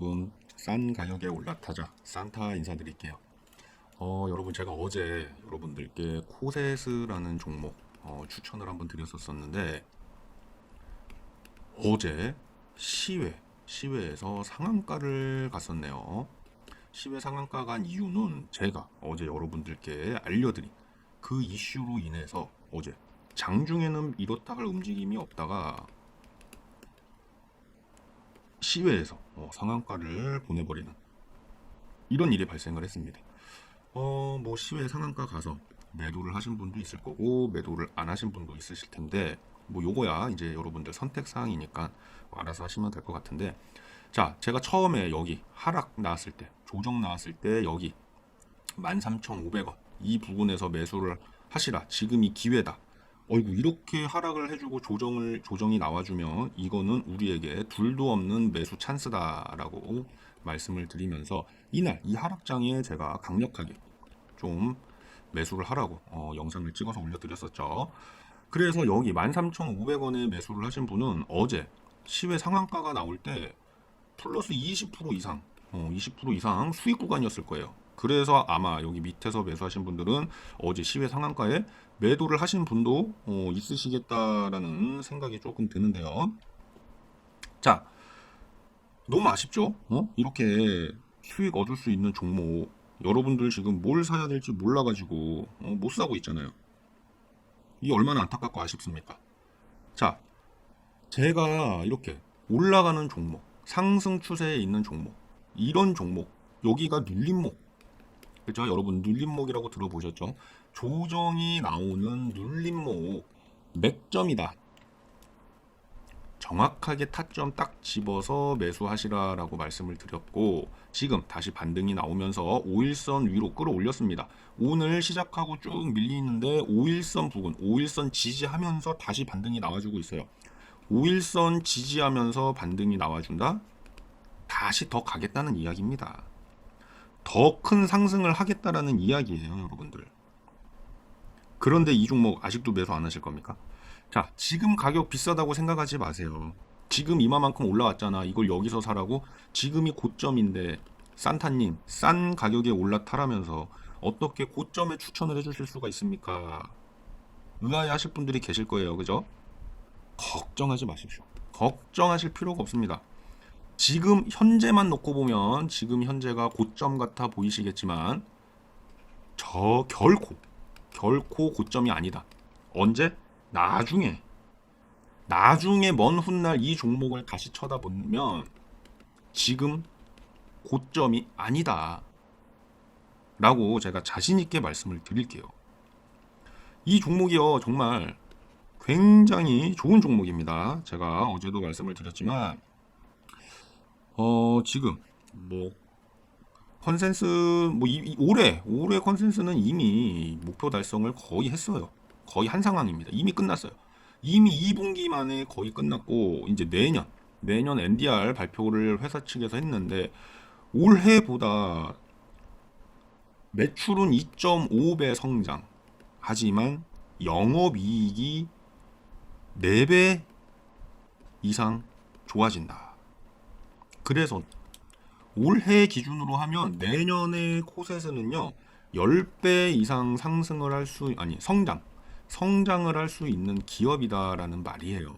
여러분 싼 가격에 올라타자 산타 인사드릴게요. 어, 여러분 제가 어제 여러분들께 코세스라는 종목 어, 추천을 한번 드렸었었는데 어제 시외 시외에서 상한가를 갔었네요. 시외 상한가 간 이유는 제가 어제 여러분들께 알려드린 그 이슈로 인해서 어제 장중에는 이렇다 할 움직임이 없다가 시외에서 어, 상한가를 보내버리는 이런 일이 발생을 했습니다. 어, 뭐 시외 상한가 가서 매도를 하신 분도 있을 거고 매도를 안 하신 분도 있으실 텐데 뭐 요거야 이제 여러분들 선택 사항이니까 알아서 하시면 될 것 같은데 자 제가 처음에 여기 하락 나왔을 때 조정 나왔을 때 여기 13,500원 이 부분에서 매수를 하시라 지금이 기회다 어이구 이렇게 하락을 해주고 조정을 조정이 나와주면 이거는 우리에게 둘도 없는 매수 찬스다라고 말씀을 드리면서 이날 이 하락장에 제가 강력하게 좀 매수를 하라고 어, 영상을 찍어서 올려드렸었죠. 그래서 여기 13,500원에 매수를 하신 분은 어제 시외 상한가가 나올 때 플러스 20% 이상, 어, 20% 이상 수익 구간이었을 거예요. 그래서 아마 여기 밑에서 매수하신 분들은 어제 시외 상한가에 매도를 하신 분도 어, 있으시겠다라는 생각이 조금 드는데요. 자, 너무 아쉽죠? 어? 이렇게 수익 얻을 수 있는 종목 여러분들 지금 뭘 사야 될지 몰라가지고 어, 못 사고 있잖아요. 이게 얼마나 안타깝고 아쉽습니까? 자, 제가 이렇게 올라가는 종목, 상승 추세에 있는 종목, 이런 종목, 여기가 눌림목, 그죠? 여러분 눌림목이라고 들어보셨죠? 조정이 나오는 눌림목 맥점이다. 정확하게 타점 딱 집어서 매수하시라라고 말씀을 드렸고 지금 다시 반등이 나오면서 5일선 위로 끌어올렸습니다. 오늘 시작하고 쭉 밀리는데 5일선 부근, 5일선 지지하면서 다시 반등이 나와주고 있어요. 5일선 지지하면서 반등이 나와준다? 다시 더 가겠다는 이야기입니다. 더 큰 상승을 하겠다라는 이야기예요, 여러분들. 그런데 이 종목 아직도 매수 안 하실 겁니까? 자, 지금 가격 비싸다고 생각하지 마세요. 지금 이마만큼 올라왔잖아. 이걸 여기서 사라고? 지금이 고점인데 산타님 싼 가격에 올라타라면서 어떻게 고점에 추천을 해주실 수가 있습니까? 의아해하실 분들이 계실 거예요, 그죠? 걱정하지 마십시오. 걱정하실 필요가 없습니다. 지금 현재만 놓고 보면 지금 현재가 고점 같아 보이시겠지만 저 결코 결코 고점이 아니다. 언제? 나중에 나중에 먼 훗날 이 종목을 다시 쳐다보면 지금 고점이 아니다. 라고 제가 자신 있게 말씀을 드릴게요. 이 종목이요 정말 굉장히 좋은 종목입니다. 제가 어제도 말씀을 드렸지만 어 지금 뭐 컨센스 뭐 이, 이- 올해 올해 컨센스는 이미 목표 달성을 거의 했어요. 거의 한 상황입니다. 이미 끝났어요. 이미 2분기 만에 거의 끝났고 이제 내년 내년 NDR 발표를 회사 측에서 했는데 올해보다 매출은 2.5배 성장. 하지만 영업 이익이 4배 이상 좋아진다. 그래서 올해 기준으로 하면 내년의 코셋은요 10배 이상 상승을 할 수 아니 성장 성장을 할 수 있는 기업이다라는 말이에요.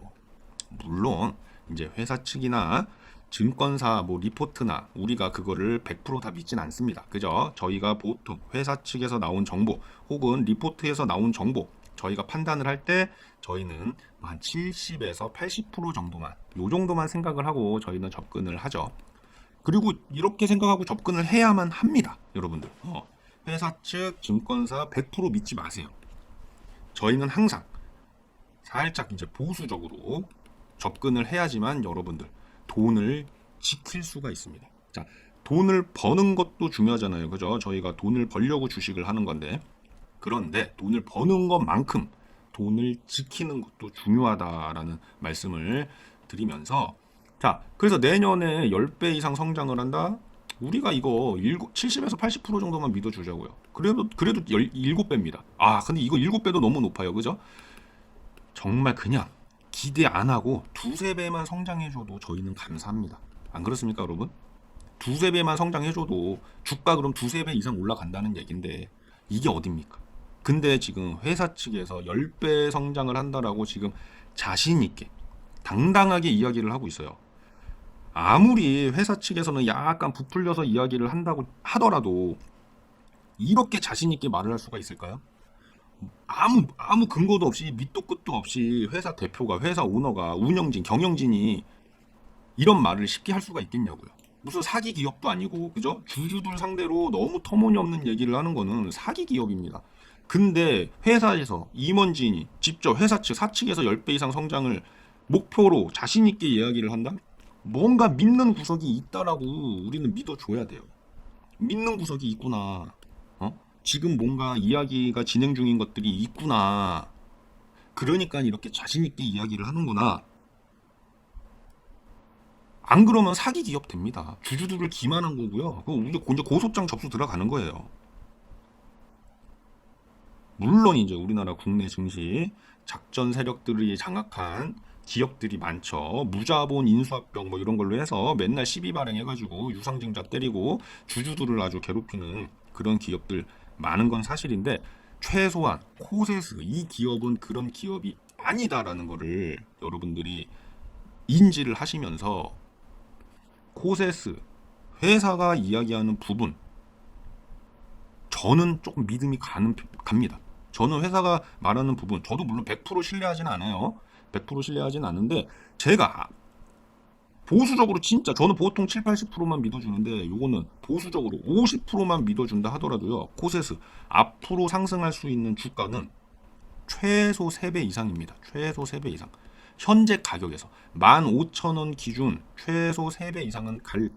물론 이제 회사 측이나 증권사 뭐 리포트나 우리가 그거를 100%다 믿진 않습니다. 그죠? 저희가 보통 회사 측에서 나온 정보 혹은 리포트에서 나온 정보 저희가 판단을 할 때 저희는 한 70에서 80% 정도만 요 정도만 생각을 하고 저희는 접근을 하죠. 그리고 이렇게 생각하고 접근을 해야만 합니다. 여러분들. 어, 회사 측 증권사 100% 믿지 마세요. 저희는 항상 살짝 이제 보수적으로 접근을 해야지만 여러분들 돈을 지킬 수가 있습니다. 자, 돈을 버는 것도 중요하잖아요. 그죠? 저희가 돈을 벌려고 주식을 하는 건데. 그런데 돈을 버는 것만큼 돈을 지키는 것도 중요하다라는 말씀을 드리면서 자, 그래서 내년에 10배 이상 성장을 한다? 우리가 이거 70에서 80% 정도만 믿어주자고요. 그래도, 그래도 7배입니다. 아, 근데 이거 7배도 너무 높아요. 그죠? 정말 그냥 기대 안 하고 두세 배만 성장해줘도 저희는 감사합니다. 안 그렇습니까, 여러분? 두세 배만 성장해줘도 주가 그럼 두세 배 이상 올라간다는 얘긴데 이게 어딥니까? 근데 지금 회사 측에서 10배 성장을 한다라고 지금 자신 있게 당당하게 이야기를 하고 있어요. 아무리 회사 측에서는 약간 부풀려서 이야기를 한다고 하더라도 이렇게 자신 있게 말을 할 수가 있을까요? 아무 아무 근거도 없이 밑도 끝도 없이 회사 대표가 회사 오너가 운영진 경영진이 이런 말을 쉽게 할 수가 있겠냐고요. 무슨 사기 기업도 아니고 그죠? 주주들 상대로 너무 터무니없는 얘기를 하는 거는 사기 기업입니다. 근데 회사에서 임원진이 직접 회사 측 사측에서 10배 이상 성장을 목표로 자신 있게 이야기를 한다? 뭔가 믿는 구석이 있다라고 우리는 믿어줘야 돼요. 믿는 구석이 있구나. 어? 지금 뭔가 이야기가 진행 중인 것들이 있구나. 그러니까 이렇게 자신 있게 이야기를 하는구나. 안 그러면 사기 기업 됩니다. 주주들을 기만한 거고요. 그거 우리 이제 고소장 접수 들어가는 거예요. 물론 이제 우리나라 국내 증시 작전 세력들이 장악한 기업들이 많죠. 무자본 인수합병 뭐 이런 걸로 해서 맨날 시비 발행해가지고 유상증자 때리고 주주들을 아주 괴롭히는 그런 기업들 많은 건 사실인데 최소한 코세스 이 기업은 그런 기업이 아니다라는 거를 여러분들이 인지를 하시면서 코세스 회사가 이야기하는 부분 저는 조금 믿음이 가는 갑니다. 저는 회사가 말하는 부분 저도 물론 100% 신뢰하지는 않아요. 100% 신뢰하지는 않는데 제가 보수적으로 진짜 저는 보통 7, 80%만 믿어주는데 요거는 보수적으로 50%만 믿어준다 하더라도요. 코세스 앞으로 상승할 수 있는 주가는 최소 3배 이상입니다. 최소 3배 이상. 현재 가격에서 15,000원 기준 최소 3배 이상은 갈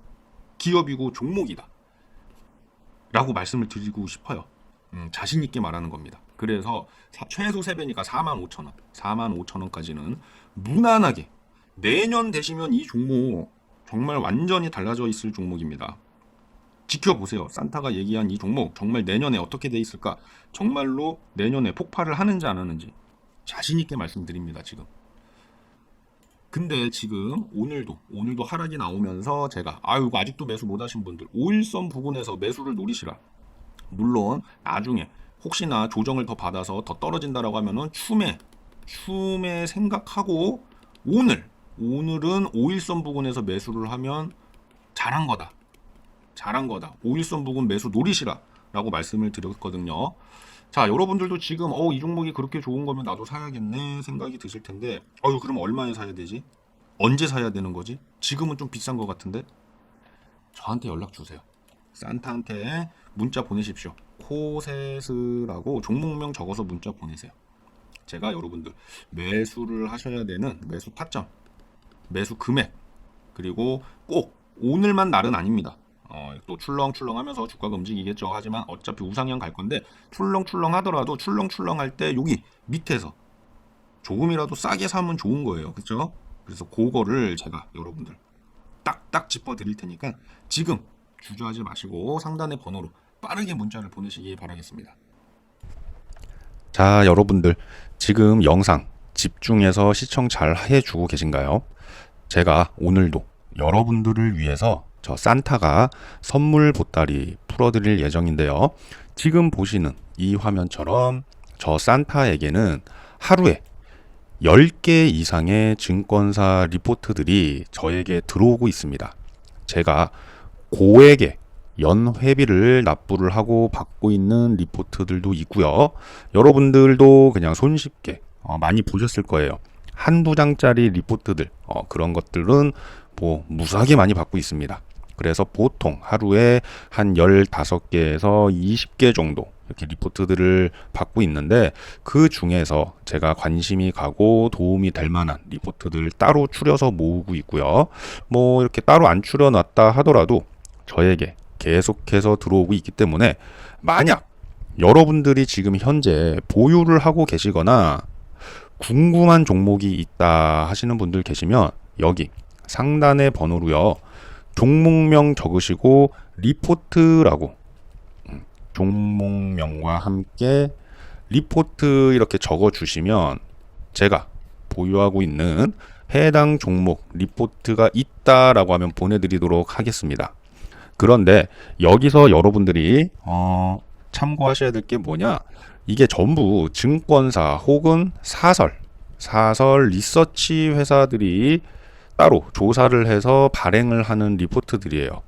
기업이고 종목이다. 라고 말씀을 드리고 싶어요. 음, 자신 있게 말하는 겁니다. 그래서 사- 최소 3배니까 45,000원, 45,000원까지는 무난하게 내년 되시면 이 종목 정말 완전히 달라져 있을 종목입니다. 지켜보세요. 산타가 얘기한 이 종목 정말 내년에 어떻게 돼 있을까? 정말로 내년에 폭발을 하는지 안 하는지 자신 있게 말씀드립니다. 지금. 근데 지금 오늘도 오늘도 하락이 나오면서 제가 아유 아직도 매수 못 하신 분들 5일선 부분에서 매수를 노리시라. 물론 나중에 혹시나 조정을 더 받아서 더 떨어진다라고 하면은 추매 추매 생각하고 오늘 오늘은 5일선 부근에서 매수를 하면 잘한 거다. 잘한 거다. 5일선 부근 매수 노리시라 라고 말씀을 드렸거든요. 자, 여러분들도 지금 어, 이 종목이 그렇게 좋은 거면 나도 사야겠네 생각이 드실 텐데 어유 그럼 얼마에 사야 되지? 언제 사야 되는 거지? 지금은 좀 비싼 것 같은데 저한테 연락 주세요. 산타한테 문자 보내십시오. 코세스라고 종목명 적어서 문자 보내세요. 제가 여러분들 매수를 하셔야 되는 매수 타점, 매수 금액 그리고 꼭 오늘만 날은 아닙니다. 어, 또 출렁출렁 하면서 주가가 움직이겠죠. 하지만 어차피 우상향 갈 건데 출렁출렁 하더라도 출렁출렁 할 때 여기 밑에서 조금이라도 싸게 사면 좋은 거예요. 그렇죠? 그래서 그거를 제가 여러분들 딱딱 짚어 드릴 테니까 지금 주저하지 마시고 상단의 번호로 빠르게 문자를 보내시기 바라겠습니다. 자, 여러분들 지금 영상 집중해서 시청 잘 해주고 계신가요? 제가 오늘도 여러분들을 위해서 저 산타가 선물 보따리 풀어드릴 예정인데요. 지금 보시는 이 화면처럼 저 산타에게는 하루에 10개 이상의 증권사 리포트들이 저에게 들어오고 있습니다. 제가 고액의 연회비를 납부를 하고 받고 있는 리포트들도 있고요. 여러분들도 그냥 손쉽게 어, 많이 보셨을 거예요. 한두 장짜리 리포트들 어, 그런 것들은 뭐 무수하게 많이 받고 있습니다. 그래서 보통 하루에 한 15개에서 20개 정도 이렇게 리포트들을 받고 있는데 그 중에서 제가 관심이 가고 도움이 될 만한 리포트들 따로 추려서 모으고 있고요. 뭐 이렇게 따로 안 추려놨다 하더라도 저에게 계속해서 들어오고 있기 때문에 만약 여러분들이 지금 현재 보유를 하고 계시거나 궁금한 종목이 있다 하시는 분들 계시면 여기 상단의 번호로요. 종목명 적으시고 리포트라고 음, 종목명과 함께 리포트 이렇게 적어 주시면 제가 보유하고 있는 해당 종목 리포트가 있다라고 하면 보내드리도록 하겠습니다. 그런데 여기서 여러분들이 어, 참고하셔야 될 게 뭐냐? 이게 전부 증권사 혹은 사설, 사설 리서치 회사들이 따로 조사를 해서 발행을 하는 리포트들이에요.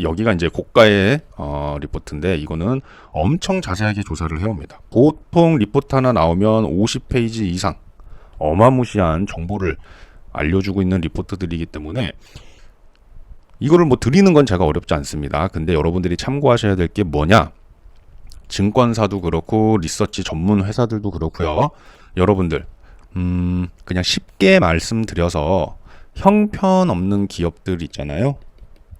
여기가 이제 고가의 어, 리포트인데 이거는 엄청 자세하게 조사를 해옵니다. 보통 리포트 하나 나오면 50페이지 이상 어마무시한 정보를 알려주고 있는 리포트들이기 때문에 이거를 뭐 드리는 건 제가 어렵지 않습니다. 근데 여러분들이 참고하셔야 될 게 뭐냐? 증권사도 그렇고 리서치 전문 회사들도 그렇고요. 여러분들 음 그냥 쉽게 말씀드려서 형편없는 기업들 있잖아요.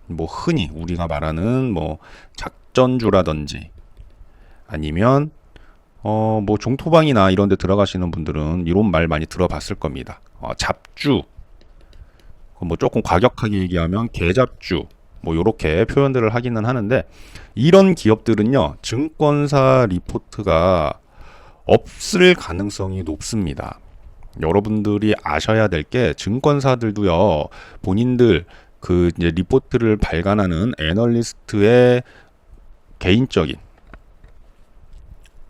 뭐 흔히 우리가 말하는 뭐 작전주라든지 아니면 어 뭐 종토방이나 이런 데 들어가시는 분들은 이런 말 많이 들어봤을 겁니다. 어, 잡주 뭐 조금 과격하게 얘기하면 개잡주 뭐 요렇게 표현들을 하기는 하는데 이런 기업들은요 증권사 리포트가 없을 가능성이 높습니다. 여러분들이 아셔야 될 게 증권사들도요 본인들 그 이제 리포트를 발간하는 애널리스트의 개인적인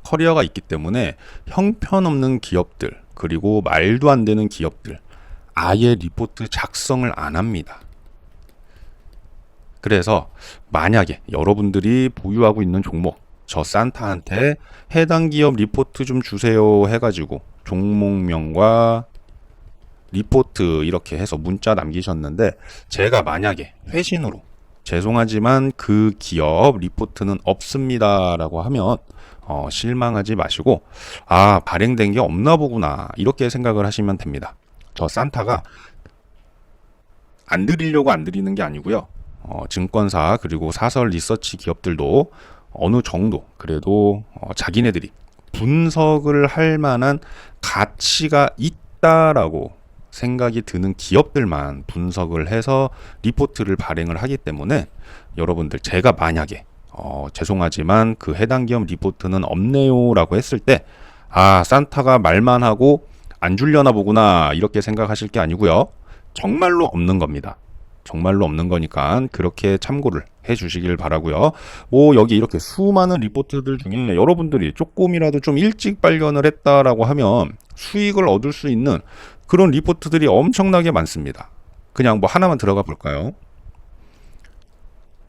커리어가 있기 때문에 형편없는 기업들 그리고 말도 안 되는 기업들 아예 리포트 작성을 안 합니다. 그래서 만약에 여러분들이 보유하고 있는 종목 저 산타한테 해당 기업 리포트 좀 주세요 해가지고 종목명과 리포트 이렇게 해서 문자 남기셨는데 제가 만약에 회신으로 죄송하지만 그 기업 리포트는 없습니다라고 하면 어, 실망하지 마시고 아 발행된 게 없나 보구나 이렇게 생각을 하시면 됩니다. 저 산타가 안 드리려고 안 드리는 게 아니고요. 어, 증권사 그리고 사설 리서치 기업들도 어느 정도 그래도 어, 자기네들이 분석을 할 만한 가치가 있다라고 생각이 드는 기업들만 분석을 해서 리포트를 발행을 하기 때문에 여러분들 제가 만약에 어, 죄송하지만 그 해당 기업 리포트는 없네요라고 했을 때 아 산타가 말만 하고 안 줄려나 보구나 이렇게 생각하실 게 아니고요 정말로 없는 겁니다. 정말로 없는 거니까 그렇게 참고를 해 주시길 바라고요. 뭐 여기 이렇게 수많은 리포트들 중에 여러분들이 조금이라도 좀 일찍 발견을 했다라고 하면 수익을 얻을 수 있는 그런 리포트들이 엄청나게 많습니다. 그냥 뭐 하나만 들어가 볼까요?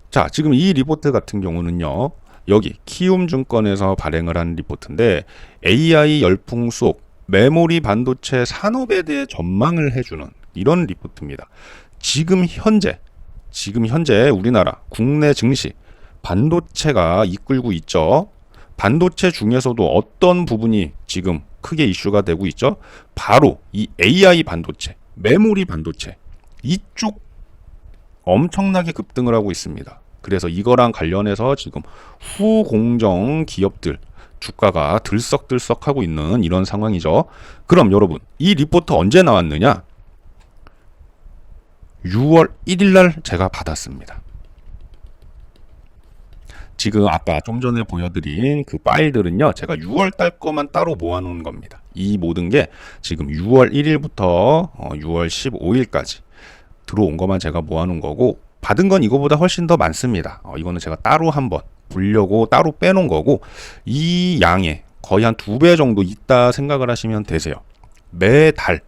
자, 지금 이 리포트 같은 경우는요. 여기 키움증권에서 발행을 한 리포트인데 AI 열풍 속 메모리 반도체 산업에 대해 전망을 해주는 이런 리포트입니다. 지금 현재 지금 현재 우리나라 국내 증시 반도체가 이끌고 있죠. 반도체 중에서도 어떤 부분이 지금 크게 이슈가 되고 있죠? 바로 이 AI 반도체, 메모리 반도체 이쪽 엄청나게 급등을 하고 있습니다. 그래서 이거랑 관련해서 지금 후공정 기업들 주가가 들썩들썩하고 있는 이런 상황이죠. 그럼 여러분, 이 리포트 언제 나왔느냐? 6월 1일 날 제가 받았습니다. 지금 아까 좀 전에 보여드린 그 파일들은요, 제가 6월 달 거만 따로 모아놓은 겁니다. 이 모든 게 지금 6월 1일부터 6월 15일까지 들어온 것만 제가 모아놓은 거고, 받은 건 이거보다 훨씬 더 많습니다. 어, 이거는 제가 따로 한번 보려고 따로 빼놓은 거고, 이 양에 거의 한 두 배 정도 있다 생각을 하시면 되세요. 매달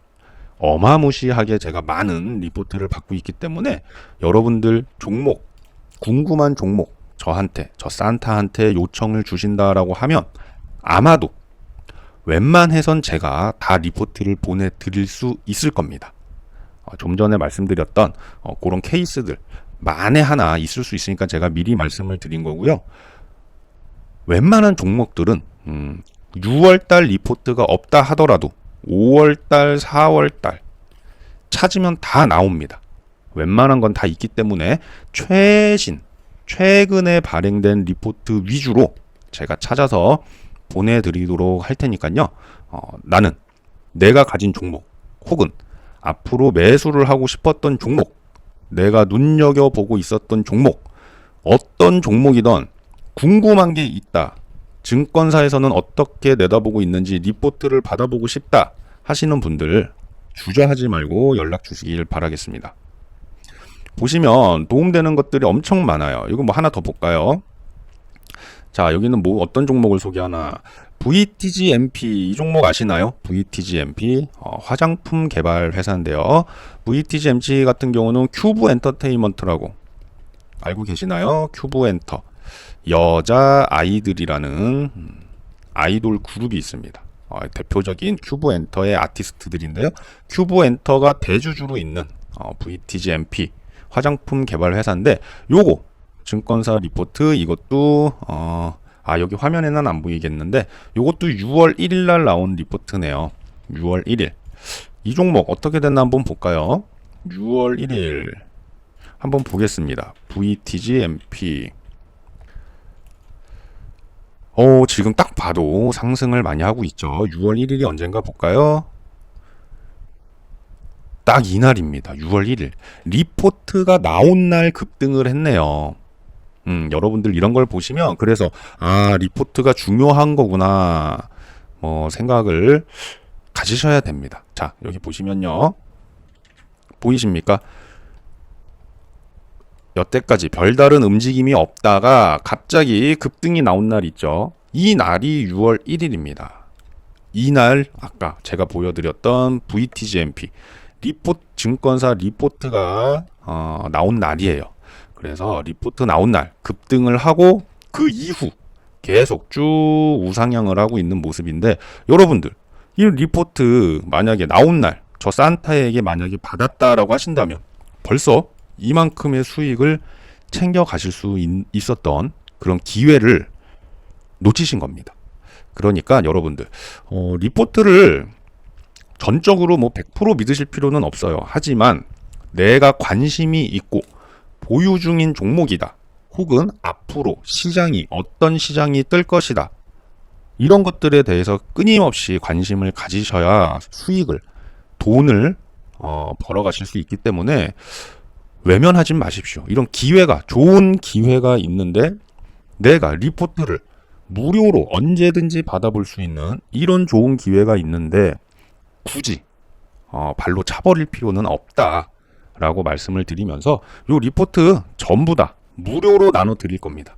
어마무시하게 제가 많은 리포트를 받고 있기 때문에 여러분들 종목 궁금한 종목 저한테 저 산타한테 요청을 주신다라고 하면 아마도 웬만해선 제가 다 리포트를 보내드릴 수 있을 겁니다. 어, 좀 전에 말씀드렸던 어, 그런 케이스들 만에 하나 있을 수 있으니까 제가 미리 말씀을 드린 거고요. 웬만한 종목들은 음, 6월달 리포트가 없다 하더라도 5월달, 4월달 찾으면 다 나옵니다. 웬만한 건 다 있기 때문에 최신, 최근에 발행된 리포트 위주로 제가 찾아서 보내드리도록 할 테니까요. 어, 나는 내가 가진 종목 혹은 앞으로 매수를 하고 싶었던 종목, 내가 눈여겨보고 있었던 종목, 어떤 종목이든 궁금한 게 있다. 증권사에서는 어떻게 내다보고 있는지 리포트를 받아보고 싶다 하시는 분들 주저하지 말고 연락 주시길 바라겠습니다. 보시면 도움되는 것들이 엄청 많아요. 이거 뭐 하나 더 볼까요? 자, 여기는 뭐 어떤 종목을 소개하나? VTGMP 이 종목 아시나요? VTGMP 어, 화장품 개발 회사인데요. VTGMP 같은 경우는 큐브 엔터테인먼트라고 알고 계시나요? 큐브 엔터 여자 아이들이라는 음, 아이돌 그룹이 있습니다. 어, 대표적인 큐브 엔터의 아티스트들인데요. 큐브 엔터가 대주주로 있는 어, VTGMP 화장품 개발 회사인데 요거 증권사 리포트 이것도 어, 아 여기 화면에는 안 보이겠는데 요것도 6월 1일 날 나온 리포트네요. 6월 1일 이 종목 어떻게 됐나 한번 볼까요? 6월 1일 한번 보겠습니다. VTGMP 어, 지금 딱 봐도 상승을 많이 하고 있죠. 6월 1일이 언젠가 볼까요? 딱 이날입니다. 6월 1일. 리포트가 나온 날 급등을 했네요. 음, 여러분들 이런 걸 보시면 그래서 아, 리포트가 중요한 거구나. 뭐 생각을 가지셔야 됩니다. 자, 여기 보시면요. 보이십니까? 여태까지 별다른 움직임이 없다가 갑자기 급등이 나온 날 있죠. 이 날이 6월 1일입니다. 이 날 아까 제가 보여드렸던 VTGMP 리포트 증권사 리포트가 어, 나온 날이에요. 그래서 리포트 나온 날 급등을 하고 그 이후 계속 쭉 우상향을 하고 있는 모습인데 여러분들 이 리포트 만약에 나온 날 저 산타에게 만약에 받았다라고 하신다면 벌써 이만큼의 수익을 챙겨 가실 수 있, 있었던 그런 기회를 놓치신 겁니다. 그러니까 여러분들 어, 리포트를 전적으로 뭐 100% 믿으실 필요는 없어요. 하지만 내가 관심이 있고 보유 중인 종목이다. 혹은 앞으로 시장이 어떤 시장이 뜰 것이다. 이런 것들에 대해서 끊임없이 관심을 가지셔야 수익을 돈을 어, 벌어가실 수 있기 때문에 외면하지 마십시오. 이런 기회가 좋은 기회가 있는데 내가 리포트를 무료로 언제든지 받아볼 수 있는 이런 좋은 기회가 있는데 굳이 어, 발로 차버릴 필요는 없다 라고 말씀을 드리면서 요 리포트 전부 다 무료로 나눠 드릴 겁니다.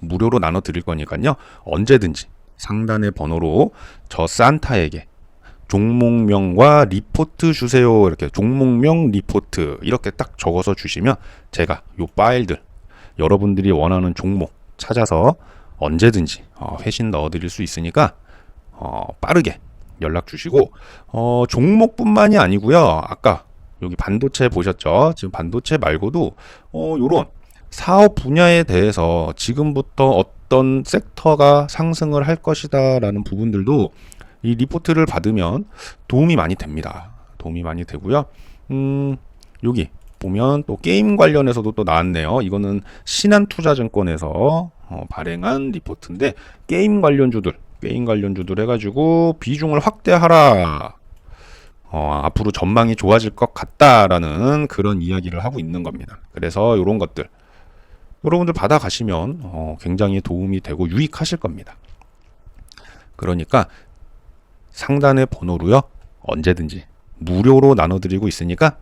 무료로 나눠 드릴 거니까요. 언제든지 상단의 번호로 저 산타에게 종목명과 리포트 주세요. 이렇게 종목명 리포트 이렇게 딱 적어서 주시면 제가 요 파일들 여러분들이 원하는 종목 찾아서 언제든지 어, 회신 넣어 드릴 수 있으니까 어, 빠르게 연락 주시고 어, 종목뿐만이 아니고요. 아까 여기 반도체 보셨죠? 지금 반도체 말고도 어, 요런 사업 분야에 대해서 지금부터 어떤 섹터가 상승을 할 것이다라는 부분들도 이 리포트를 받으면 도움이 많이 됩니다. 도움이 많이 되고요. 음, 여기 보면 또 게임 관련해서도 또 나왔네요. 이거는 신한투자증권에서 어, 발행한 리포트인데 게임 관련주들, 게임 관련주들 해가지고 비중을 확대하라. 어, 앞으로 전망이 좋아질 것 같다라는 그런 이야기를 하고 있는 겁니다. 그래서 이런 것들 여러분들 받아가시면 어, 굉장히 도움이 되고 유익하실 겁니다. 그러니까 상단의 번호로요 언제든지 무료로 나눠드리고 있으니까